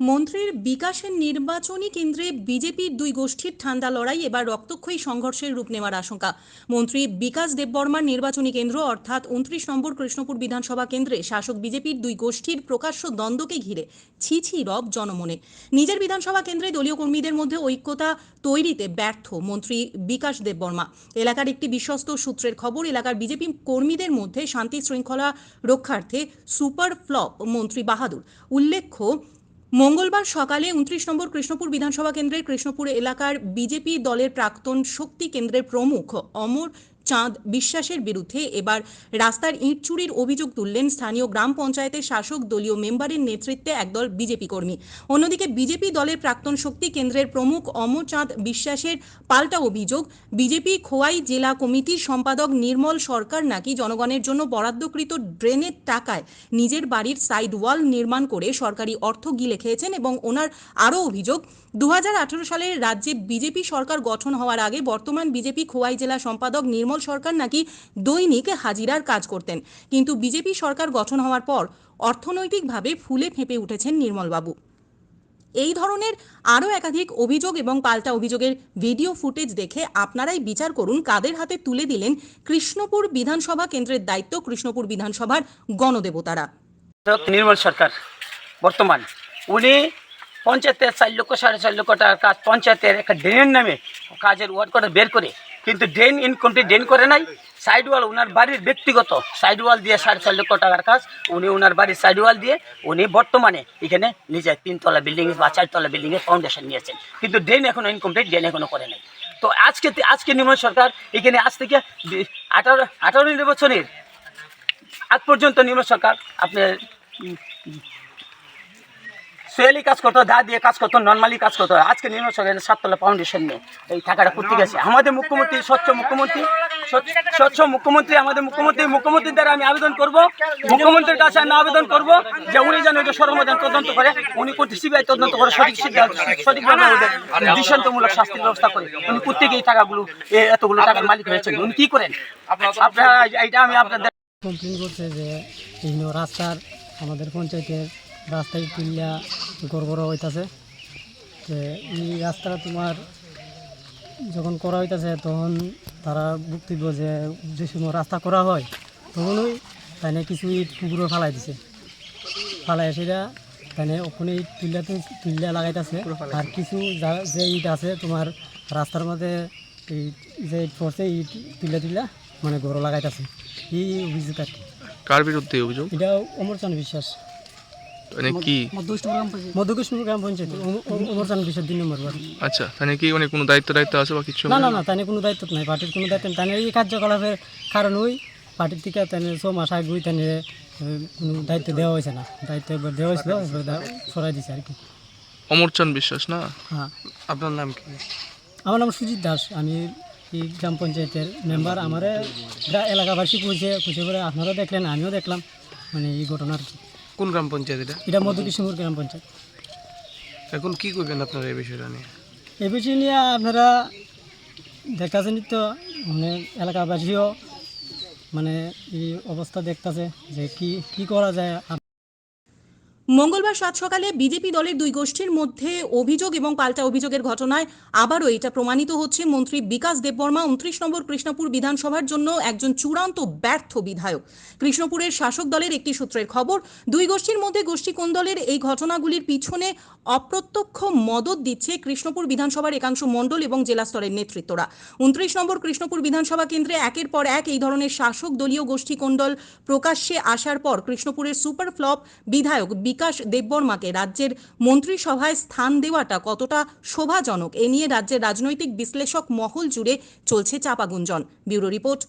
মন্ত্রীর বিকাশের নির্বাচনী কেন্দ্রে বিজেপির দুই গোষ্ঠীর ঠান্ডা লড়াই, এবার রক্তক্ষয়ী সংঘর্ষের রূপ নেওয়ার আশঙ্কা। মন্ত্রী বিকাশ দেববর্মার নির্বাচনী কেন্দ্র, অর্থাৎ উনত্রিশ নম্বর কৃষ্ণপুর বিধানসভা কেন্দ্রে, শাসক বিজেপির দুই গোষ্ঠীর প্রকাশ্য দ্বন্দ্বকে ঘিরে ছি ছি রব জনমনে। নিজের বিধানসভা কেন্দ্রে দলীয় কর্মীদের মধ্যে ঐক্যতা তৈরিতে ব্যর্থ মন্ত্রী বিকাশ দেববর্মা। এলাকার একটি বিশ্বস্ত সূত্রের খবর, এলাকার বিজেপি কর্মীদের মধ্যে শান্তি শৃঙ্খলা রক্ষার্থে সুপার ফ্লপ মন্ত্রী বাহাদুর। উল্লেখ্য মঙ্গলবার সকালে উনত্রিশ নম্বর কৃষ্ণপুর বিধানসভা কেন্দ্রের কৃষ্ণপুর এলাকার বিজেপি দলের প্রাক্তন শক্তি কেন্দ্রের প্রমুখ অমর চাঁদ বিশ্বাসের বিরুদ্ধে এবার রাস্তার ইঁট চুরির অভিযোগ তুললেন স্থানীয় গ্রাম পঞ্চায়েতের শাসক দলীয় মেম্বারের নেতৃত্বে একদল বিজেপি কর্মী। অন্যদিকে বিজেপি দলের প্রাক্তন শক্তি কেন্দ্রের প্রমুখ অমর চাঁদ বিশ্বাসের পাল্টা অভিযোগ, বিজেপি খোয়াই জেলা কমিটির সম্পাদক নির্মল সরকার নাকি জনগণের জন্য বরাদ্দকৃত ড্রেনের টাকায় নিজের বাড়ির সাইড ওয়াল নির্মাণ করে সরকারি অর্থ গিলে খেয়েছেন এবং ওনার আরও অভিযোগ দু সালে রাজ্যে বিজেপি সরকার গঠন হওয়ার আগে বর্তমান বিজেপি খোয়াই জেলা সম্পাদক নির্মল সরকার নাকি দৈনিক হাজিরার কাজ করতেন। কিন্তু বিজেপি সরকার গঠন হওয়ার পর অর্থনৈতিকভাবে ফুলে ফেঁপে উঠেছেন নির্মলবাবু। এই ধরনের আরও একাধিক অভিযোগ এবং পাল্টা অভিযোগের ভিডিও ফুটেজ দেখে আপনারাই বিচার করুন কাদের হাতে তুলে দিলেন কৃষ্ণপুর বিধানসভা কেন্দ্রের দায়িত্ব কৃষ্ণপুর বিধানসভার গণদেবতারা। নির্মল সরকার বর্তমান, উনি পঞ্চায়েতের চার লক্ষ, সাড়ে চার লক্ষ টাকার কাজ পঞ্চায়েতের একটা ড্রেনের নামে কাজের ওয়ার্ড করে বের করে কিন্তু ড্রেন ইনকমপ্লিট ড্রেন করে নাই। সাইড ওয়াল ওনার বাড়ির ব্যক্তিগত সাইড ওয়াল দিয়ে সাড়ে চার লক্ষ টাকার কাজ, উনি ওনার বাড়ির সাইড ওয়াল দিয়ে উনি বর্তমানে এখানে নিজের তিনতলা বিল্ডিং বা চারতলা বিল্ডিংয়ের ফাউন্ডেশন নিয়েছেন। কিন্তু ড্রেন এখনও ইনকমপ্লিট ড্রেন এখনও করে নাই। তো আজকে আজকে নির্মল সরকার এখানে আজ থেকে আঠারো আঠারো নির্বাচনের আজ পর্যন্ত নির্মল সরকার আপনার সোয়ালি কাজ করতো, দা দিয়ে কাজ করতো, নর্মালি কাজ করতো। আজকে নির্মল সরকারের সাততলা ফাউন্ডেশন নিয়ে এই টাকাটা করতে গেছে। আমাদের মুখ্যমন্ত্রী, স্বচ্ছ মুখ্যমন্ত্রী, স্বচ্ছ- মুখ্যমন্ত্রী, আমাদের মুখ্যমন্ত্রী, মুখ্যমন্ত্রীর দ্বারা আমি আবেদন করব। মুখ্যমন্ত্রীর কাছে আমি আবেদন করব যে উনি যেন এটা সর্বদান তদন্ত করে, উনি করতে সিবিআই তদন্ত করে সঠিক সিদ্ধান্ত সঠিকভাবে দৃষ্টান্তমূলক শাস্তির ব্যবস্থা করে। উনি প্রত্যেকে এই টাকাগুলো এতগুলো টাকার মালিক হয়েছেন। উনি কি করেন? আপনারা এইটা আমি আপনাদের কমপ্লেন করছে যে বিভিন্ন রাস্তার আমাদের পঞ্চায়েতের রাস্তায় তুলিয়া গড়বড় হইতাছে। যে এই রাস্তাটা তোমার যখন করা হইতাছে তখন তারা বক্তব্য যে যে সময় রাস্তা করা হয় তখনই তাই কিছু ইট পুকুরে ফালাই দিছে। ফালাই সেটা তাই ওখানে ইট তুলিয়াতে তুলিয়া লাগাইতেছে। আর কিছু যা- যে ইট আছে তোমার রাস্তার মধ্যে এই যে ইট পড়ছে ইট তুলিয়া তুলিয়া মানে গড় লাগাইতেছে। এই অভিযোগ আর কি। কার বিরুদ্ধে অভিযোগ? এটা অমরচান বিশ্বাস। মানে কি? মধ্যকৃষ্ণপুর গ্রাম পঞ্চায়েত। দুই নম্বর আচ্ছা মানে কি মানে কোনো দায়িত্ব দায়িত্ব আছে বা কিছু না না না তাই কোনো দায়িত্ব নাই। পার্টির কোনো দায়িত্ব নেই। এই কার্যকলাপের কারণ ওই পার্টির থেকে ছ মাস আগে তাই কোনো দায়িত্ব দেওয়া হয়েছে না। দায়িত্ব একবার দেওয়া হয়েছিল সরাই দিছে আর কি। অমরচান বিশ্বাস না? হ্যাঁ। আপনার নাম কি? আমার নাম সুজিত দাস। আমি এই গ্রাম পঞ্চায়েতের মেম্বার। আমার এলাকাবাসী খুঁজে খুঁজে করে আপনারাও দেখলেন আমিও দেখলাম। মানে এই ঘটনা আর কি কোন গ্রাম পঞ্চায়েত এটা? এটা মধ্যকৃষ্ণপুর গ্রাম পঞ্চায়েত। এখন কি করবেন আপনারা এই বিষয়টা নিয়ে? এই বিষয় নিয়ে আপনারা দেখতেছেন তো মানে এলাকাবাসীও মানে এই অবস্থা দেখতেছে যে কি কি করা যায় মঙ্গলবার সাত সকালে বিজেপি দলের দুই গোষ্ঠীর মধ্যে অভিযোগ এবং পাল্টা অভিযোগের ঘটনায় আবারও এটা প্রমাণিত হচ্ছে। মন্ত্রী বিকাশ দেববর্মা উনত্রিশ নম্বর কৃষ্ণপুর বিধানসভার জন্য একজন চূড়ান্ত ব্যর্থ বিধায়ক। কৃষ্ণপুরের শাসক দলের একটি সূত্রের খবর, দুই গোষ্ঠীর মধ্যে গোষ্ঠী কোন দলের এই ঘটনাগুলির পিছনে অপ্রত্যক্ষ মদত দিচ্ছে কৃষ্ণপুর বিধানসভার একাংশ মণ্ডল এবং জেলা স্তরের নেতৃত্বরা। উনত্রিশ নম্বর কৃষ্ণপুর বিধানসভা কেন্দ্রে একের পর এক এই ধরনের শাসক দলীয় গোষ্ঠী কোণ্ডল প্রকাশ্যে আসার পর কৃষ্ণপুরের সুপার ফ্লপ বিধায়ক বিকাশ দেববর্মাকে রাজ্যের মন্ত্রিসভায় স্থান দেওয়াটা কতটা শোভাজনক? এ নিয়ে রাজ্যের রাজনৈতিক বিশ্লেষক মহল জুড়ে চলছে চাপাগুঞ্জন। Bureau report